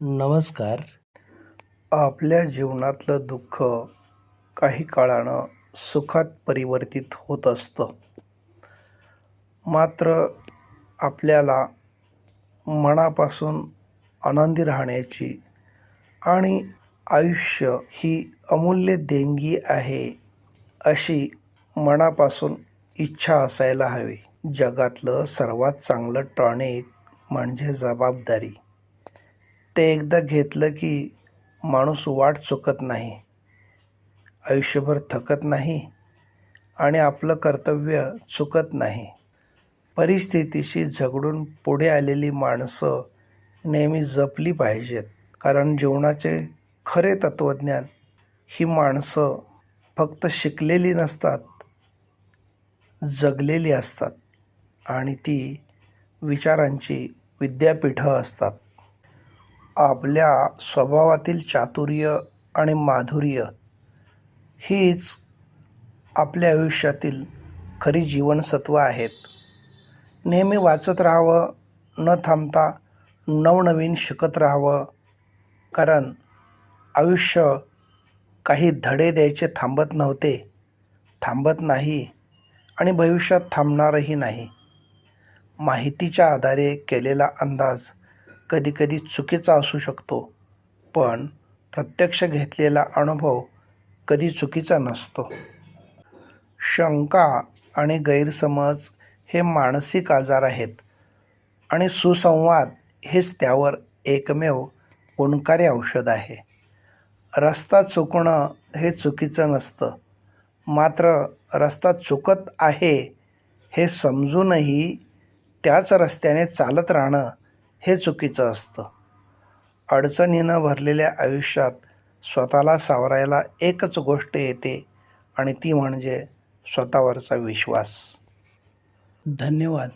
नमस्कार. आपल्या जीवनातलं दुःख काही काळानं सुखात परिवर्तित होत असतं. मात्र आपल्याला मनापासून आनंदी राहण्याची आणि आयुष्य ही अमूल्य देणगी आहे अशी मनापासून इच्छा असायला हवी. जगातलं सर्वात चांगलं टॉनिक म्हणजे जबाबदारी. ते एकदा घेतलं की माणूस वाट चुकत नाही. आयुष्यभर थकत नाही आणि आपलं कर्तव्य चुकत नाही. परिस्थितीशी झगडून पुढे आलेली माणसं नेहमी जपली पाहिजेत. कारण जीवनाचे खरे तत्त्वज्ञान ही माणसं फक्त शिकलेली नसतात जगलेली असतात आणि ती विचारांची विद्यापीठं असतात. आपल्या स्वभावातील चातुर्य आणि माधुर्य हीच आपल्या आयुष्यातील खरी जीवनसत्व आहेत. नेहमी वाचत राहावं न थांबता नवनवीन शिकत राहावं कारण आयुष्य काही धडे द्यायचे थांबत नव्हते थांबत नाही आणि भविष्यात थांबणारही नाही. माहितीच्या आधारे केलेला अंदाज कधीकधी चुकीचा असू शकतो पण प्रत्यक्ष घेतलेला अनुभव कधी चुकीचा नसतो. शंका आणि गैरसमज हे मानसिक आजार आहेत आणि सुसंवाद हेच त्यावर एकमेव गुणकारी औषध आहे. रस्ता चुकणं हे चुकीचं नसतं मात्र रस्ता चुकत आहे हे समजूनही त्याच रस्त्याने चालत राहणं हे चुकीचं असतं. अडचणीनं भरलेल्या आयुष्यात स्वतःला सावरायला एकच गोष्ट येते आणि ती म्हणजे स्वतःवरचा विश्वास. धन्यवाद.